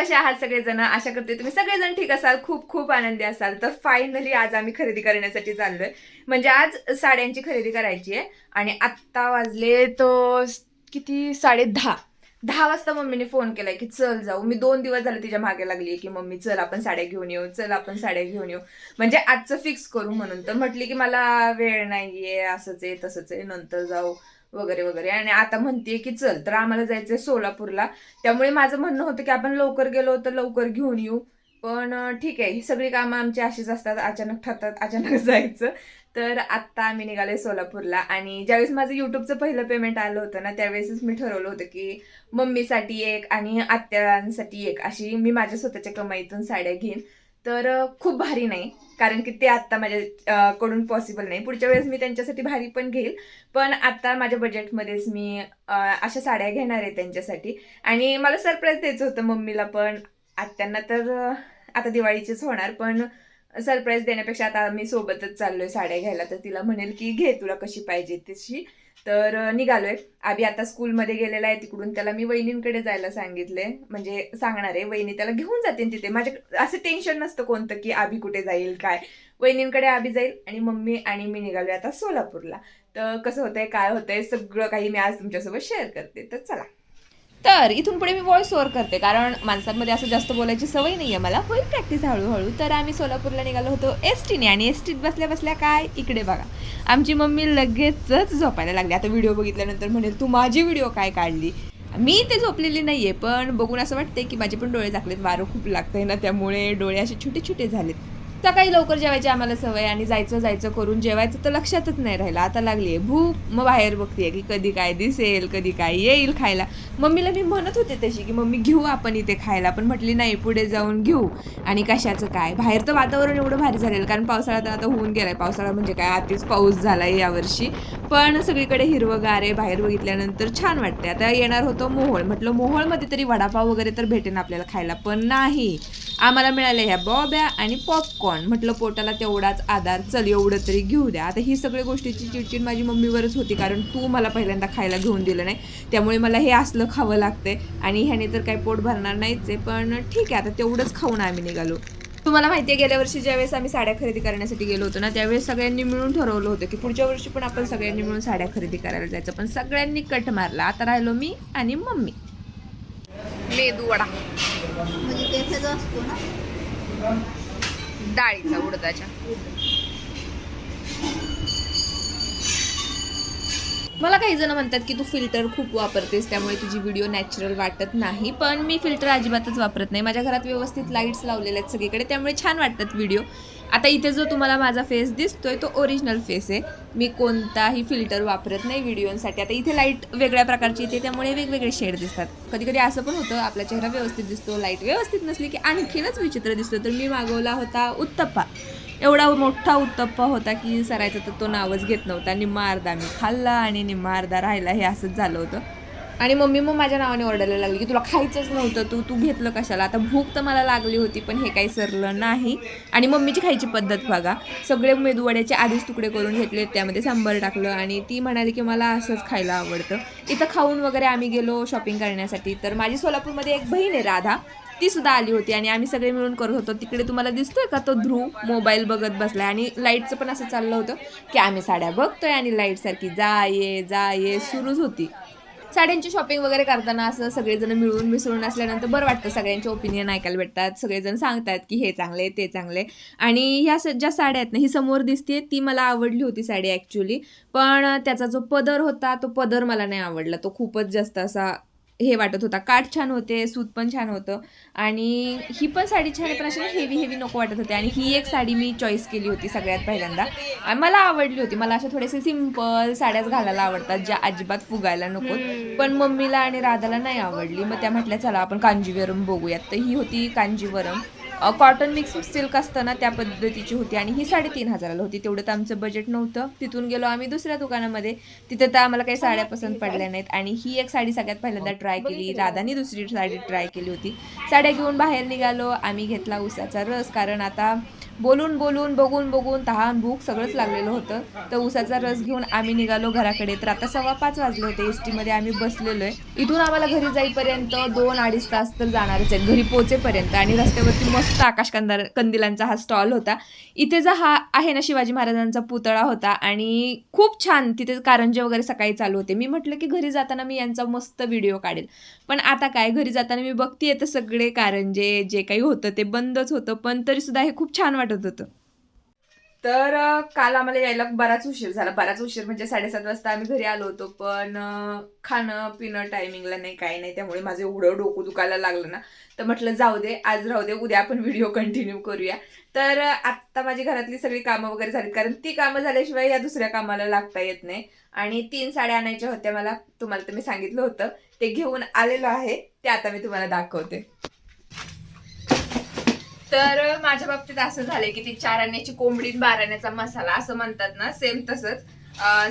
कसे आहात सगळेजण? आशा करते तुम्ही सगळेजण ठीक असाल खूप खूप आनंदी असाल. तर फायनली आज आम्ही खरेदी करण्यासाठी चाललोय. म्हणजे आज साड्यांची खरेदी करायची आहे आणि आत्ता वाजले तो किती? साडे दहा. दहा वाजता मम्मीने फोन केलाय की चल जाऊ. मी दोन दिवस झाले तिच्यामागे लागली की मम्मी चल आपण साड्या घेऊन येऊ चल आपण साड्या घेऊन येऊ. म्हणजे आजचं फिक्स करू म्हणून. तर म्हटली की मला वेळ नाहीये असंच आहे तसंच आहे नंतर जाऊ. वगैरे वगैरे. आणि आता म्हणते की चल तर आम्हाला जायचंय सोलापूरला. त्यामुळे माझं म्हणणं होतं की आपण लवकर गेलो तर लवकर घेऊन येऊ. पण ठीक आहे. ही सगळी कामं आमची अशीच असतात. अचानक ठरतात अचानक जायचं. तर आत्ता आम्ही निघालोय सोलापूरला. आणि ज्यावेळेस माझं युट्यूबचं पहिलं पेमेंट आलं होतं ना त्यावेळेसच मी ठरवलं होतं की मम्मीसाठी एक आणि आत्यांसाठी एक अशी मी माझ्या स्वतःच्या कमाईतून साड्या घेईन. तर खूप भारी नाही. कारण की ते आत्ता माझ्याकडून पॉसिबल नाही. पुढच्या वेळेस मी त्यांच्यासाठी भारी पण घेईल. पण आत्ता माझ्या बजेटमध्येच मी अशा साड्या घेणार आहे त्यांच्यासाठी. आणि मला सरप्राईज द्यायचं होतं मम्मीला पण. आत्यांना तर आता दिवाळीचीच होणार पण सरप्राईज देण्यापेक्षा आता मी सोबतच चाललोय साड्या घ्यायला. तर तिला म्हणेल की घे तुला कशी पाहिजे तशी. तर निघालोय. आबी आता स्कूलमध्ये गेलेला आहे तिकडून. त्याला मी वहिनींकडे जायला सांगितले म्हणजे सांगणार आहे. वहिनी त्याला घेऊन जाते तिथे. माझ्या असं टेन्शन नसतं कोणतं की आभी कुठे जाईल काय. वहिनींकडे आभी जाईल आणि मम्मी आणि मी निघालोय आता सोलापूरला. तर कसं होतंय काय होतंय सगळं काही मी आज तुमच्यासोबत शेअर करते. तर चला. तर इथून पुढे मी व्हॉइस ओव्हर करते. कारण माणसांमध्ये असं जास्त बोलायची सवय नाही आहे मला. होईल प्रॅक्टिस हळूहळू. तर आम्ही सोलापूरला निघालो होतो एस टीने आणि एस टीत बसल्या बसल्या काय? इकडे बघा. आमची मम्मी लगेचच झोपायला लागली. आता व्हिडिओ बघितल्यानंतर म्हणेल तू माझी व्हिडिओ काय काढली? मी ते झोपलेली नाही आहे पण बघून असं वाटते की माझे पण डोळे झाकलेत. वारं खूप लागतंय ना त्यामुळे डोळे असे छोटे छोटे झालेत. सकाळी लवकर जेवायची आम्हाला सवय आणि जायचं जायचं करून जेवायचं तर लक्षातच नाही राहिलं. आता लागली आहे भूक. मग बाहेर बघते की कधी काय दिसेल कधी काय येईल खायला. मम्मीला मी म्हणत होते तशी की मम्मी घेऊ आपण इथे खायला. पण म्हटली नाही पुढे जाऊन घेऊ. आणि कशाचं काय? बाहेर तर वातावरण एवढं भारी झालेलं कारण पावसाळा तर आता होऊन गेलाय. पावसाळा म्हणजे काय? आधीच पाऊस झालाय यावर्षी. पण सगळीकडे हिरवंगार आहे. बाहेर बघितल्यानंतर छान वाटते आता येणार होतं मोहोळ. म्हटलं मोहोळमध्ये तरी वडापाव वगैरे तर भेटेन आपल्याला खायला. पण नाही. आम्हाला मिळाल्या ह्या बॉब्या आणि पॉपकॉर्न म्हटलं पोटाला तेवढाच आधार चल एवढं तरी घेऊ द्या. आता ही सगळ्या गोष्टीची चिडचिड माझी मम्मीवरच होती कारण तू मला पहिल्यांदा खायला घेऊन दिलं नाही. त्यामुळे मला हे असलं खावं लागतंय. आणि ह्याने तर काही पोट भरणार नाहीच आहे पण ठीक आहे आता तेवढंच खाऊन आम्ही निघालो. तुम्हाला माहिती आहे गेल्या वर्षी ज्यावेळेस आम्ही साड्या खरेदी करण्यासाठी गेलो होतो ना त्यावेळेस सगळ्यांनी मिळून ठरवलं होतं की पुढच्या वर्षी पण आपण सगळ्यांनी मिळून साड्या खरेदी करायला जायचं. पण सगळ्यांनी कट मारला. आता राहिलो मी आणि मम्मी. मेदू वडा. म्हणजे त्याचा असतो ना? डाळीचा उडदाच्या. मला काही जण म्हणतात की तू फिल्टर खूप वापरतेस त्यामुळे तुझी व्हिडिओ नॅचरल वाटत नाही. पण मी फिल्टर अजिबातच वापरत नाही. माझ्या घरात व्यवस्थित लाईट्स लावलेले आहेत सगळीकडे त्यामुळे छान वाटतात व्हिडिओ आता इथे जो तुम्हाला माझा फेस दिसतोय तो ओरिजिनल फेस आहे. मी कोणताही फिल्टर वापरत नाही व्हिडिओसाठी आता इथे लाइट वेगळ्या प्रकारची येते त्यामुळे वेगवेगळे शेड दिसतात. कधी कधी असं पण होतं आपला चेहरा व्यवस्थित दिसतो लाइट व्यवस्थित नसली की आणखीनच विचित्र दिसतो. तर मी मागवला होता उत्तप्पा. एवढा मोठा उत्तप्पा होता की सरायचा तर तो नावच घेत नव्हता. निम्मा अर्धा मी खाल्ला आणि निम्मा अर्धा राहिला हे असंच झालं होतं. आणि मम्मी मग माझ्या नावाने ओरडायला लागली की तुला खायचंच नव्हतं तू तू घेतलं कशाला? आता भूक तर मला लागली होती पण हे काही सरलं नाही. आणि मम्मीची खायची पद्धत बघा. सगळे मेदूवड्याचे आधीच तुकडे करून घेतले त्यामध्ये सांबार टाकलं आणि ती म्हणाली की मला असंच खायला आवडतं. इथं खाऊन वगैरे आम्ही गेलो शॉपिंग करण्यासाठी. तर माझी सोलापूरमध्ये एक बहीण आहे राधा. ती सुद्धा आली होती आणि आम्ही सगळे मिळून करत होतो. तिकडे तुम्हाला दिसतोय का तो ध्रुव? मोबाईल बघत बसलाय आणि लाईटचं पण असं चाललं होतं की आम्ही साड्या बघतोय आणि लाइट सारखी जा ये जा ये सुरूच होती. साड्यांची शॉपिंग वगैरे करताना असं सगळेजण मिळून मिसळून असल्यानंतर बरं वाटतं सगळ्यांचे ओपिनियन ऐकायला भेटतात सगळेजण सांगतात की हे चांगले ते चांगले. आणि ह्या स- ज्या साड्या आहेत ना ही समोर दिसते ती मला आवडली होती साडी ॲक्च्युली पण त्याचा जो पदर होता तो पदर मला नाही आवडला. तो खूपच जास्त असा हे वाटत होता. काठ छान होते सूत पण छान होतं. आणि ही पण साडी छान आहे पण अशी हेवी हेवी नको वाटत होते. आणि ही एक साडी मी चॉईस केली होती सगळ्यात पहिल्यांदा. आणि मला आवडली होती. मला अशा थोडेसे सिंपल साड्याच घालायला आवडतात ज्या अजिबात फुगायला नको. पण मम्मीला आणि राधाला नाही आवडली. मग त्या म्हटल्या चला आपण कांजीवरम बघूयात. तर ही होती कांजीवरम. कॉटन मिक्स सिल्क असतं ना त्या पद्धतीची होती आणि ही साडेतीन हजाराला होती. तेवढं तर आमचं बजेट नव्हतं. तिथून गेलो आम्ही दुसऱ्या दुकानामध्ये. तिथे तर आम्हाला काही साड्या पसंत पडल्या नाहीत. आणि ही एक साडी सगळ्यात पहिल्यांदा ट्राय केली. राधानी दुसरी साडी ट्राय केली होती. साड्या घेऊन बाहेर निघालो. आम्ही घेतला उसाचा रस. कारण आता बोलून बोलून बघून बघून तहान भूक सगळंच लागलेलं होतं. तर उसाचा रस घेऊन आम्ही निघालो घराकडे. तर आता सव्वा पाच वाजले होते. एस टीमध्ये आम्ही बसलेलो आहे. इथून आम्हाला घरी जाईपर्यंत दोन अडीच तास तर जाणारच आहेत. घरी पोचेपर्यंत आणि रस्त्यावरती मस्त आकाश कंदार कंदिलांचा हा स्टॉल होता. इथे जो हा आहे ना शिवाजी महाराजांचा पुतळा होता. आणि खूप छान तिथे कारंजे वगैरे सकाळी चालू होते. मी म्हटलं की घरी जाताना मी यांचा मस्त व्हिडिओ काढेल. पण आता काय? घरी जाताना मी बघतीये तर सगळे कारंजे जे काही होतं ते बंदच होतं. पण तरीसुद्धा हे खूप छान वाटतं होतं. तर काल आम्हाला यायला बराच उशीर झाला. बराच उशीर म्हणजे साडेसात वाजता आम्ही घरी आलो होतो पण खाणं पिणं टायमिंगला नाही काही नाही. त्यामुळे माझं एवढं डोकं दुखायला लागलं ना. तर म्हटलं जाऊ दे आज राहू दे उद्या आपण व्हिडिओ कंटिन्यू करूया. तर आत्ता माझी घरातली सगळी कामं वगैरे झालीत. कारण ती कामं झाल्याशिवाय या दुसऱ्या कामाला लागता येत नाही. आणि तीन साड्या आणायच्या होत्या मला. तुम्हाला तर मी सांगितलं होतं. ते घेऊन आलेलो आहे. ते आता मी तुम्हाला दाखवते. तर माझ्या बाबतीत असं झालंय की ती चार आण्याची कोंबडी बाराण्याचा मसाला असं म्हणतात ना सेम तसंच.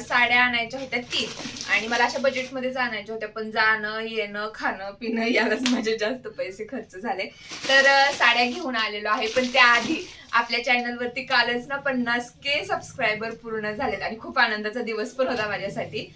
साड्या आणायच्या होत्या तीन. आणि मला अशा बजेटमध्येच आणायच्या होत्या पण जाणं येणं खाणं पिणं यालाच माझे जास्त पैसे खर्च झाले. तर साड्या घेऊन आलेलो आहे पण त्याआधी आपल्या चॅनलवरती कालच ना पन्नास के सबस्क्रायबर पूर्ण झालेत. आणि खूप आनंदाचा दिवस पण होता माझ्यासाठी.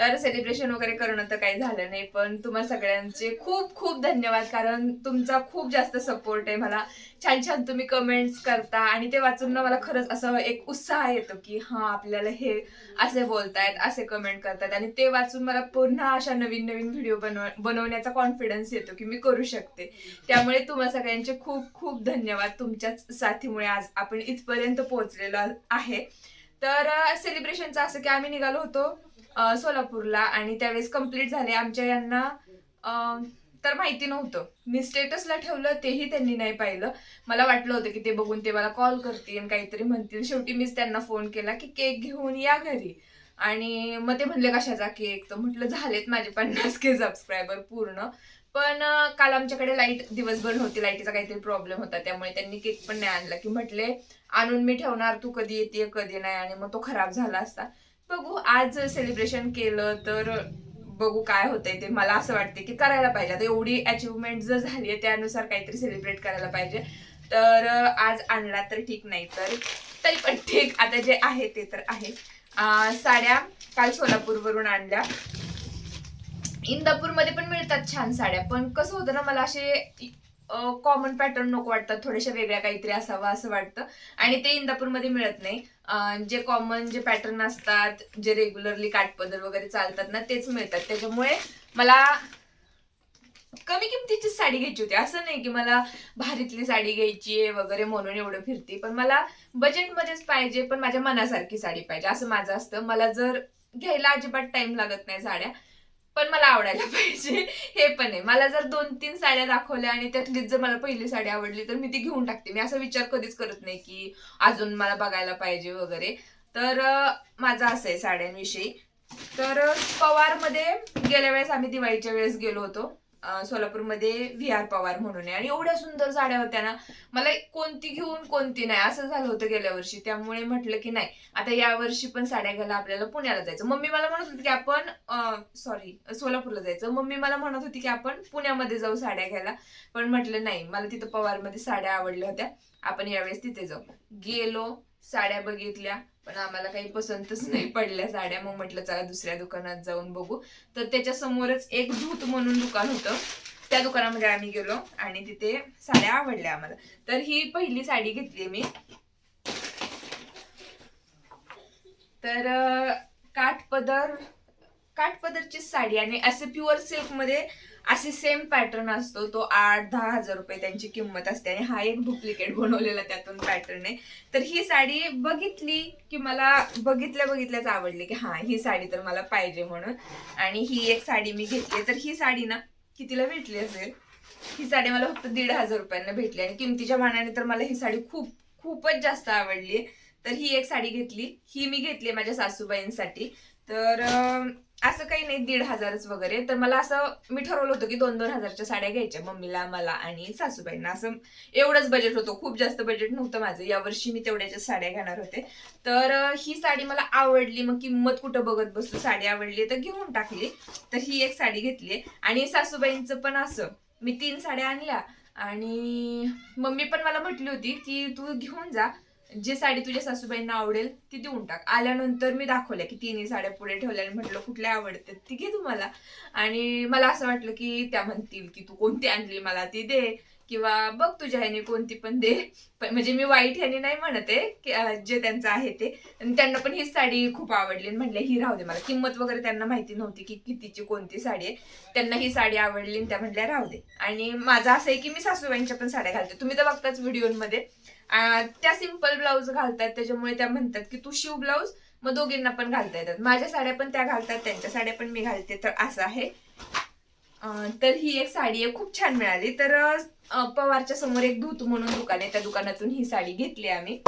तर सेलिब्रेशन वगैरे करणं तर काही झालं नाही पण तुम्हा सगळ्यांचे खूप खूप धन्यवाद. कारण तुमचा खूप जास्त सपोर्ट आहे मला. छान छान तुम्ही कमेंट्स करता आणि ते वाचून ना मला खरंच असं एक उत्साह येतो की हां आपल्याला हे असे बोलतायत असे कमेंट करतात आणि ते वाचून मला पुन्हा अशा नवीन नवीन व्हिडिओ बनव बनवण्याचा कॉन्फिडन्स येतो की मी करू शकते. त्यामुळे तुम्हा सगळ्यांचे खूप खूप धन्यवाद. तुमच्याच साथीमुळे आज आपण इथपर्यंत पोहोचलेलो आहे. तर सेलिब्रेशनचं असं की आम्ही निघालो होतो. सोलापूरला आणि त्यावेळेस कंप्लीट झाले. आमच्या यांना तर माहिती नव्हतं. मी स्टेटसला ठेवलं तेही त्यांनी नाही पाहिलं. मला वाटलं होतं की ते बघून ते मला कॉल करतील काहीतरी म्हणतील. शेवटी मीच त्यांना फोन केला की केक घेऊन या घरी. आणि मग ते म्हणले कशाचा केक तर म्हटलं झालेत माझे पन्नास के सबस्क्रायबर पूर्ण. पण काल आमच्याकडे लाइट दिवसभर नव्हती. लाईटीचा काहीतरी प्रॉब्लेम होता. त्यामुळे त्यांनी केक पण नाही आणला. की म्हटले आणून मी ठेवणार. तू कधी येते कधी नाही. आणि मग तो खराब झाला असता. बघू आज सेलिब्रेशन केलं तर बघू काय होतंय ते. मला असं वाटते की करायला पाहिजे. आता एवढी अचिव्हमेंट जर झाली आहे त्यानुसार काहीतरी सेलिब्रेट करायला पाहिजे. तर आज आणला तर ठीक नाही तर तरी पण ठीक. आता जे आहे ते तर आहे. साड्या काल सोलापूरवरून आणल्या. इंदापूरमध्ये पण मिळतात छान साड्या. पण कसं होतं ना मला असे कॉमन पॅटर्न नको वाटतात थोड्याशा वेगळ्या काहीतरी असावं असं वाटतं. आणि ते इंदापूरमध्ये मिळत नाही. जे कॉमन जे पॅटर्न असतात जे रेग्युलरली काठपदर वगैरे चालतात ना तेच मिळतात. त्याच्यामुळे मला कमी किमतीची साडी घ्यायची होती. असं नाही की मला भारीतली साडी घ्यायची आहे वगैरे म्हणून एवढं फिरते. पण मला बजेटमध्येच पाहिजे पण माझ्या मनासारखी साडी पाहिजे. असं माझं असतं. मला जर घ्यायला अजिबात टाइम लागत नाही साड्या पण मला आवडायला पाहिजे. हे पण आहे. मला जर दोन तीन साड्या दाखवल्या आणि त्यातलीच जर मला पहिली साडी आवडली तर मी ती घेऊन टाकते. मी असा विचार कधीच करत नाही की अजून मला बघायला पाहिजे वगैरे. तर माझं असं आहे साड्यांविषयी. तर पवारमध्ये गेल्या वेळेस आम्ही दिवाळीच्या वेळेस गेलो होतो. सोलापूरमध्ये व्ही आर पवार म्हणून आहे. आणि एवढ्या सुंदर साड्या होत्या ना मला कोणती घेऊन कोणती नाही. असं झालं होतं गेल्या वर्षी. त्यामुळे म्हटलं की नाही. आता या वर्षी पण साड्या घ्यायला आपल्याला पुण्याला जायचं. मम्मी मला म्हणत होती की आपण सॉरी सोलापूरला जायचं. मम्मी मला म्हणत होती की आपण पुण्यामध्ये जाऊ साड्या घ्यायला. पण म्हटलं नाही. मला तिथं पवारमध्ये साड्या आवडल्या होत्या. आपण यावेळेस तिथे जाऊ. गेलो साड्या बघितल्या. पण आम्हाला काही पसंतच नाही पडल्या साड्या. मग म्हटलं चला दुसऱ्या दुकानात जाऊन बघू. तर त्याच्या समोरच एक धूत म्हणून दुकान होतं. त्या दुकानामध्ये आम्ही गेलो आणि तिथे साड्या आवडल्या आम्हाला. तर ही पहिली साडी घेतली मी. तर काठपदर काठपदरची साडी आणि असे प्युअर सिल्कमध्ये असे सेम पॅटर्न असतो. तो आठ दहा हजार रुपये त्यांची किंमत असते आणि हा एक डुप्लिकेट बनवलेला त्यातून पॅटर्न आहे. तर ही साडी बघितली की मला बघितल्या बघितल्याच आवडली की हा ही साडी तर मला पाहिजे म्हणून. आणि ही एक साडी मी घेतली तर ही साडी ना कितीला भेटली असेल? ही साडी मला फक्त दीड हजार रुपयांना भेटली आणि किमतीच्या मानाने तर मला ही साडी खूप खूपच जास्त आवडली तर ही एक साडी घेतली. ही मी घेतली माझ्या सासूबाईंसाठी. तर असं काही नाही दीड हजारच वगैरे. तर मला असं मी ठरवलं होतं की दोन दोन हजारच्या साड्या घ्यायच्या मम्मीला मला आणि सासूबाईंना. असं एवढंच बजेट होतं. खूप जास्त बजेट नव्हतं माझं. यावर्षी मी तेवढ्याच्या साड्या घेणार होते. तर ही साडी मला आवडली. मग किंमत कुठं बघत बसलो साडी आवडली तर घेऊन टाकली. तर ही एक साडी घेतली. आणि सासूबाईंचं पण असं. मी तीन साड्या आणल्या. आणि मम्मी पण मला म्हटली होती की तू घेऊन जा. जे साडी तुझ्या सासूबाईंना आवडेल ती देऊन टाक. आल्यानंतर मी दाखवल्या की तिन्ही साड्या पुढे ठेवल्या आणि म्हटलं कुठल्या आवडतात ती घे तुम्हाला. आणि मला असं वाटलं की त्या म्हणतील की तू कोणती आणली? मला ती दे. किंवा बघ तुझ्या ह्याने कोणती पण दे. पण म्हणजे मी वाईट ह्याने नाही म्हणत आहे की, जे त्यांचं आहे ते. आणि त्यांना पण ही साडी खूप आवडली म्हणले ही राहू दे मला. किंमत वगैरे त्यांना माहिती नव्हती की कितीची कोणती साडी आहे. त्यांना ही साडी आवडली आणि त्या म्हटल्या राहू दे. आणि माझं असं आहे की मी सासूबाईंच्या पण साड्या घालते. तुम्ही तर बघताच व्हिडिओमध्ये. त्या सिंपल ब्लाऊज घालतात त्याच्यामुळे त्या म्हणतात की तू शिव ब्लाऊज. मग दोघींना पण घालता येतात. माझ्या साड्या पण त्या घालतात त्यांच्या साड्या पण मी घालते. तर असं आहे. तर ही एक साडी आहे खूप छान मिळाली. तर पवारच्या समोर एक धूत म्हणून दुकान आहे. त्या दुकानातून ही साडी घेतली आम्ही.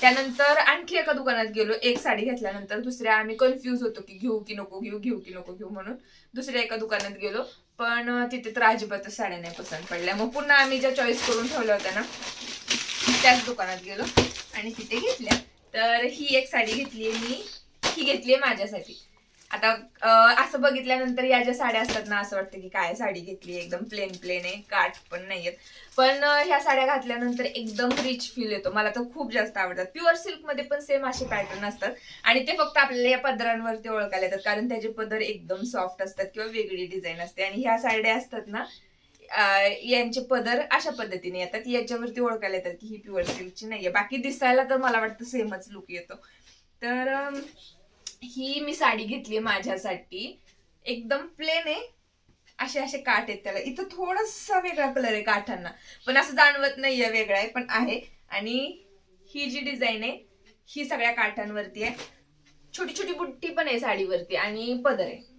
त्यानंतर आणखी एका दुकानात गेलो. एक साडी घेतल्यानंतर दुसऱ्या आम्ही कन्फ्यूज होतो की घेऊ की नको घेऊ घेऊ की नको घेऊ म्हणून. दुसऱ्या एका दुकानात गेलो. पण तिथे तर अजिबातच साड्या नाही पसंत पडल्या. मग पुन्हा आम्ही ज्या चॉईस करून ठेवल्या होत्या ना त्याच दुकानात गेलो आणि तिथे घेतल्या. तर ही एक साडी घेतली मी. ही घेतली माझ्यासाठी. आता असं बघितल्यानंतर या ज्या साड्या असतात ना असं वाटतं की काय साडी घेतली एकदम प्लेन प्लेन आहे काठ पण नाही आहेत पण ह्या साड्या घातल्यानंतर एकदम रिच फील येतो. मला तर खूप जास्त आवडतात. प्युअर सिल्कमध्ये पण सेम असे पॅटर्न असतात. आणि ते फक्त आपल्याला या पदरांवरती ओळखायला येतात. कारण त्याचे पदर एकदम सॉफ्ट असतात किंवा वेगळी डिझाईन असते. आणि ह्या साड्या असतात ना यांचे पदर अशा पद्धतीने येतात. याच्यावरती ओळखायला येतात की ही प्युअर सिल्कची नाहीये. बाकी दिसायला तर मला वाटतं सेमच लुक येतो. तर ही मी साडी घेतली माझ्यासाठी. एकदम प्लेन आहे. असे असे काठ आहेत त्याला. इथं थोडासा वेगळा कलर आहे काठांना. पण असं जाणवत नाहीये वेगळा आहे पण आहे. आणि ही जी डिझाईन आहे ही सगळ्या काठांवरती आहे. छोटी छोटी बुट्टी पण आहे साडीवरती आणि पदर आहे.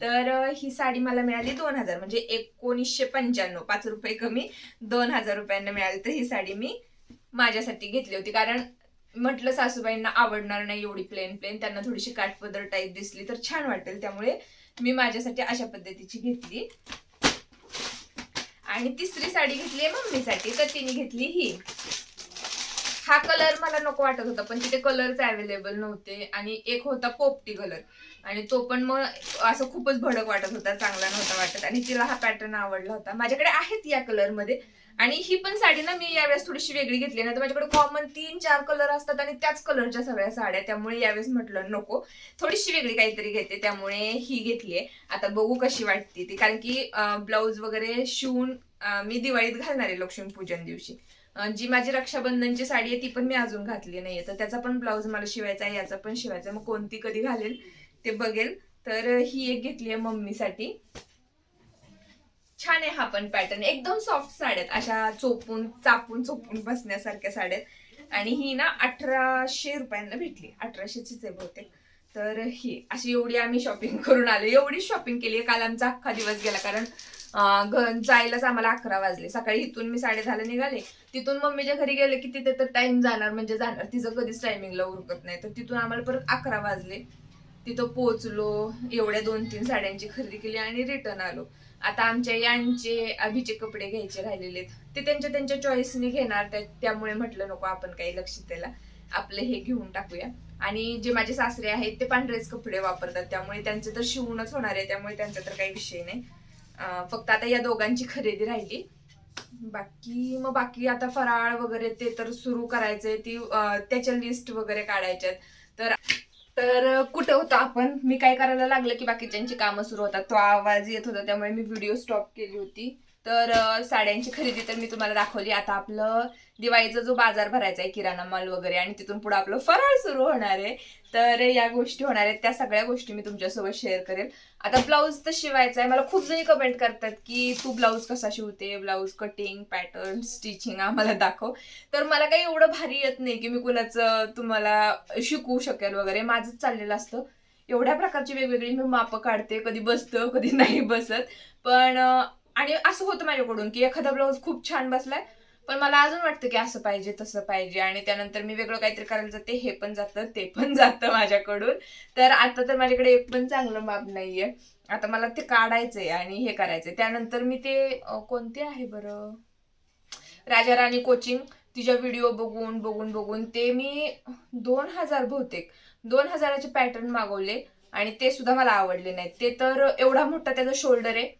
तर ही साडी मला मिळाली दोन हजार. म्हणजे एकोणीसशे पंच्याण्णव. पाच रुपये कमी दोन हजार रुपयांना मिळाली तर ही साडी मी माझ्यासाठी घेतली होती. कारण म्हटलं सासूबाईंना आवडणार नाही एवढी प्लेन प्लेन त्यांना थोडीशी काठपदर टाईप दिसली तर छान वाटेल त्यामुळे मी माझ्यासाठी अशा पद्धतीची घेतली. आणि तिसरी साडी घेतली आहे मम्मीसाठी तर तिने घेतली ही. हा कलर मला नको वाटत होता पण तिथे कलरच अवेलेबल नव्हते आणि एक होता पोपटी कलर आणि तो पण मग असं खूपच भडक वाटत होता चांगला नव्हता वाटत. आणि तिला हा पॅटर्न आवडला होता. माझ्याकडे आहेत या कलरमध्ये आणि ही पण साडी ना मी यावेळेस थोडीशी वेगळी घेतली ना तर माझ्याकडे कॉमन तीन चार कलर असतात आणि त्याच कलरच्या सगळ्या साड्या त्यामुळे यावेळेस म्हटलं नको. थोडीशी वेगळी काहीतरी घेते त्यामुळे ही घेतली आहे. आता बघू कशी वाटते ती. कारण की ब्लाऊज वगैरे शिवून मी दिवाळीत घालणार आहे लक्ष्मीपूजन दिवशी. जी माझी रक्षाबंधनची साडी आहे ती पण मी अजून घातली नाहीये. तर त्याचा पण ब्लाऊज मला शिवायचा आहे याचा पण शिवायचा मग कोणती कधी घालेल? ते बघेल. तर ही एक घेतली आहे मम्मीसाठी. छान आहे हा पण पॅटर्न एकदम सॉफ्ट साड्यात अशा चोपून चापून चोपून बसण्यासारख्या साड्यात. आणि ही ना अठराशे रुपयांना भेटली. अठराशेचीच आहे बहुतेक. तर ही अशी एवढी आम्ही शॉपिंग करून आलो. एवढी शॉपिंग केली काल आमचा अख्खा दिवस गेला. कारण घ- जायलाच आम्हाला अकरा वाजले. सकाळी इथून मी साडे दहाला निघाले. तिथून मम्मीच्या घरी गेले की तिथे तर टाइम जाणार. म्हणजे जाणार. तिचं कधीच टायमिंगला उरकत नाही. तर तिथून आम्हाला परत अकरा वाजले. तिथं पोचलो एवढ्या दोन तीन साड्यांची खरेदी केली आणि रिटर्न आलो. आता आमच्या यांचे अभिचे कपडे घ्यायचे राहिलेले आहेत ते त्यांच्या त्यांच्या चॉईसने घेणार त्या- त्यामुळे म्हटलं नको आपण काही लक्ष द्यायला आपलं हे घेऊन टाकूया. आणि जे माझे सासरे आहेत ते पांढरेच कपडे वापरतात. त्यामुळे त्यांचं तर शिवूनच होणार आहे त्यामुळे त्यांचा तर काही विषय नाही. फक्त आता या दोघांची खरेदी राहिली. बाकी मग बाकी आता फराळ वगैरे ते तर सुरू करायचंय. ती त्याच्या लिस्ट वगैरे काढायच्यात. तर तर कुठं होतो आपण? मी काय करायला लागलं की बाकीच्यांची कामं सुरू होतात. तो आवाज येत होता त्यामुळे मी व्हिडिओ स्टॉप केली होती. तर साड्यांची खरेदी तर मी तुम्हाला दाखवली. आता आपलं दिवाळीचा जो बाजार भरायचा आहे किराणा माल वगैरे आणि तिथून पुढे आपलं फराळ सुरू होणार आहे. तर या गोष्टी होणार आहेत. त्या सगळ्या गोष्टी मी तुमच्यासोबत शेअर करेल. आता ब्लाऊज तर शिवायचा आहे. मला खूप जणी कमेंट करतात की तू ब्लाऊज कसा शिवते? ब्लाऊज कटिंग पॅटर्न स्टिचिंग आम्हाला दाखव. तर मला काही एवढं भारी येत नाही की मी कुणाचं तुम्हाला शिकवू शकेल वगैरे. माझंच चाललेलं असतं. एवढ्या प्रकारची वेगवेगळी मी मापं काढते. कधी बसतं कधी नाही बसत. पण आणि असं होतं माझ्याकडून की एखादा ब्लाऊज खूप छान बसलाय पण मला अजून वाटतं की असं पाहिजे तसं पाहिजे. आणि त्यानंतर मी वेगळं काहीतरी करायला जाते हे पण जातं ते पण जातं माझ्याकडून. तर आता तर माझ्याकडे एक पण चांगलं माप नाहीये. आता मला ते काढायचंय आणि हे करायचंय. त्यानंतर मी ते कोणते आहे बरं? राजा राणी कोचिंग तिच्या व्हिडिओ बघून बघून बघून ते मी दोन हजार बहुतेक दोन हजाराचे पॅटर्न मागवले आणि ते सुद्धा मला आवडले नाहीत. ते तर एवढा मोठा त्याचा शोल्डर आहे.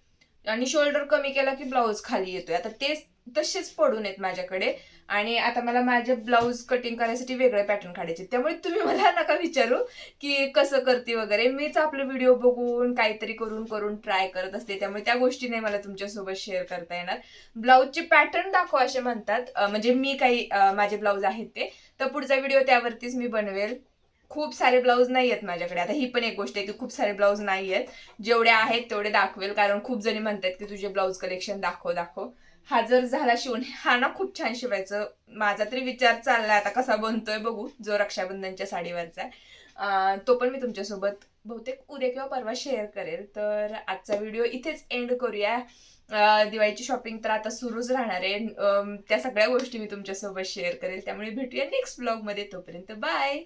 आणि शोल्डर कमी केला की ब्लाऊज खाली येतोय. आता ते तसेच पडून आहेत माझ्याकडे. आणि आता मला माझे ब्लाऊज कटिंग करायसाठी वेगळे पॅटर्न काढायचे त्यामुळे तुम्ही मला नका विचारू की कसं करते वगैरे. मीच आपले व्हिडिओ बघून काहीतरी करून करून ट्राय करत असते. त्यामुळे त्या गोष्टी नाही मला तुमच्यासोबत शेअर करता येणार. ब्लाऊजचे पॅटर्न दाखव असे म्हणतात. म्हणजे मी काही माझे ब्लाऊज आहेत ते. तर पुढचा व्हिडिओ त्यावरतीच मी बनवेल. खूप सारे ब्लाऊज नाही आहेत माझ्याकडे. आता ही पण एक गोष्ट आहे की खूप सारे ब्लाऊज नाही आहेत. जेवढे आहेत तेवढे दाखवेल कारण खूप जणी म्हणतात की तुझे ब्लाऊज कलेक्शन दाखव दाखव. हा जर झाला शिवून हा ना खूप छान शिवायचं. माझा तरी विचार चाललाय आता कसा बनतोय बघू जो रक्षाबंधनच्या साडीवरचा आहे. तो पण मी तुमच्यासोबत बहुतेक उद्या किंवा परवा शेअर करेल. तर आजचा व्हिडिओ इथेच एंड करूया. दिवाळीची शॉपिंग तर आता सुरूच राहणार आहे. त्या सगळ्या गोष्टी मी तुमच्यासोबत शेअर करेल. त्यामुळे भेटूया नेक्स्ट ब्लॉगमध्ये तोपर्यंत. बाय